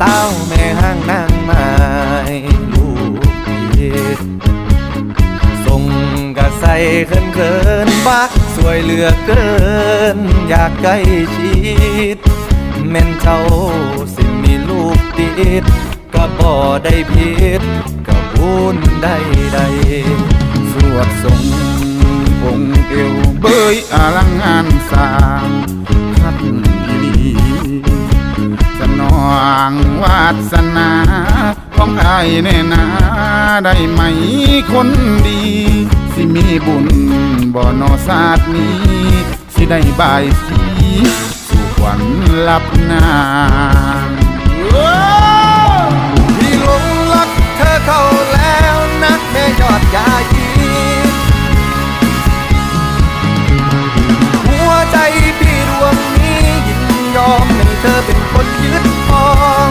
ศร้าแม่ห้างนางไม้ลูกเยส่งกะใส่เขินเขินบักสวยเหลือเกิน อยากใกล้ชิดแม่นเจ้าสิมีลูกติดก็บ่ได้ผิดก็บุญได้ใดสวดส่งองเอวเบยอลังงานสา ไอ้แน่นาได้ไหมคนดี สิมีบุญบ่นอศาสตร์นี้ สิได้บายสีสู่ขวัญลับนางพี่หลงรักเธอเข้าแล้วนะแม่ยอดยายีหัวใจพี่ดวงนี้ยินยอมให้เธอเป็นคนยึดครอง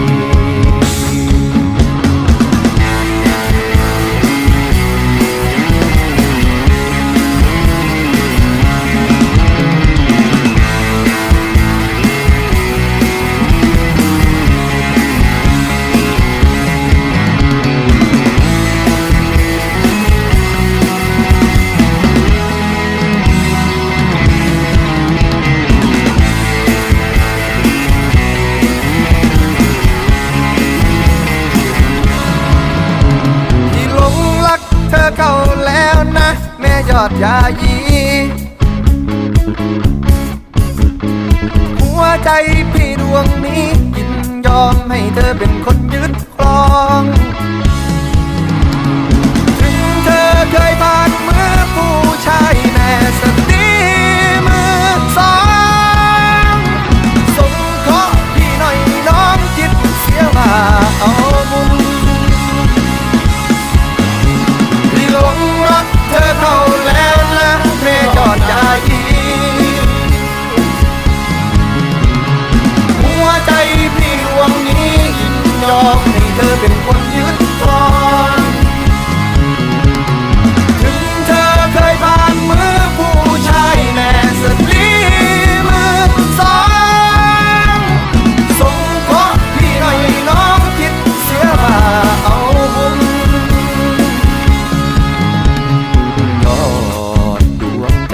ยอดยายีหัวใจพี่ดวงนี้ยินยอมให้เธอเป็นคนยึดครอง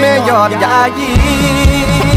แม่ยอดยายี